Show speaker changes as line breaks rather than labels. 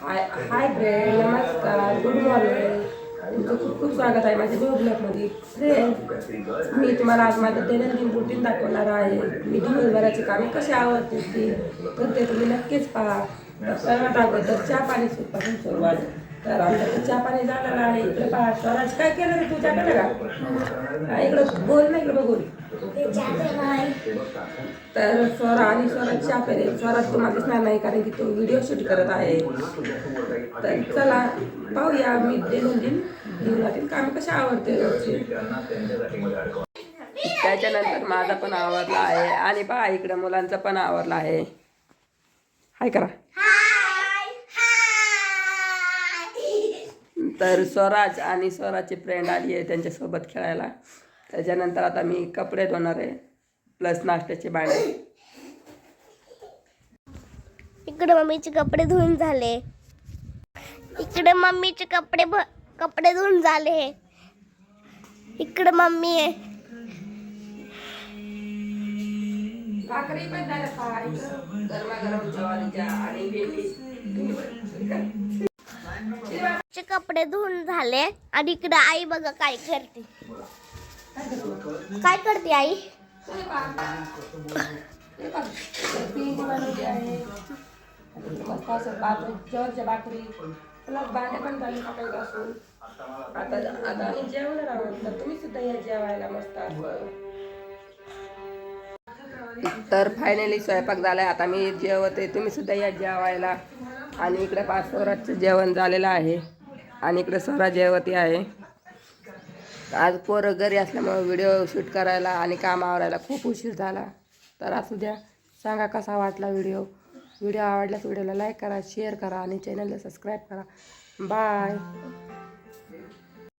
हाय hi friend नमस्कार good morning तुमचं खूप खूप स्वागत आहे माझ्या गुरु ब्लॉकमध्ये फ्रेंड मी तुम्हाला आज माझं दैनंदिन रुटीन दाखवणार आहे. मी दिवसभराची कामे कशी आवडते ती तर ते तुम्ही नक्कीच पहा. सर्वात अगोदर चहा पाणी सुद्धा सुरुवात. तर चहा पाणी झालेलं आहे इकडे पहा स्वराज काय केलं रे तुझ्याकडे का? इकडं बोल ना इकडं बघून. तर स्वरा आणि स्वराज चहा पेरे स्वराज तुम्हाला दिसणार नाही कारण की तो व्हिडिओ शूट करत आहे. तर चला पाहूया मी दैनंदिन जीवनातील काम कसे आवडते रोजचे? त्याच्यानंतर माझा पण आवडला आहे. आणि पहा इकडे मुलांचा पण आवडला आहे. हाय करा. तर स्वराज आणि स्वराजची फ्रेंड आली आहे त्यांच्यासोबत खेळायला. त्याच्यानंतर आता मी कपडे धुणार आहे प्लस नाश्त्याचे भांडे.
इकडे मम्मीचे कपडे धुवून झाले. इकडे मम्मीचे कपडे भ- कपडे धुवून झाले. इकडे मम्मी आहे.
भाकरी पण झाल्या गरमागरम ज्वारीच्या आणि भेंडी
कपडे धुवून झाले आणि इकडे आई बघा काय करते. काय करते आई?
भाकरी आता आता आम्ही जेवणार आहोत तर तुम्ही सुद्धा या जेवायला मस्त तर फायनली स्वयंपाक झालाय. आता मी जेवते तुम्ही सुद्धा या जेवायला. आणि इकडे पाच स्वराचं जेवण झालेलं आहे. आणि इकडे स्वरा आहे. आज पोरं घरी असल्यामुळे व्हिडिओ शूट करायला आणि काम आवरायला खूप उशीर झाला. तर असू द्या सांगा कसा वाटला व्हिडिओ व्हिडिओ आवडल्यास व्हिडिओला लाईक करा शेअर करा आणि चॅनलला सबस्क्राईब करा. बाय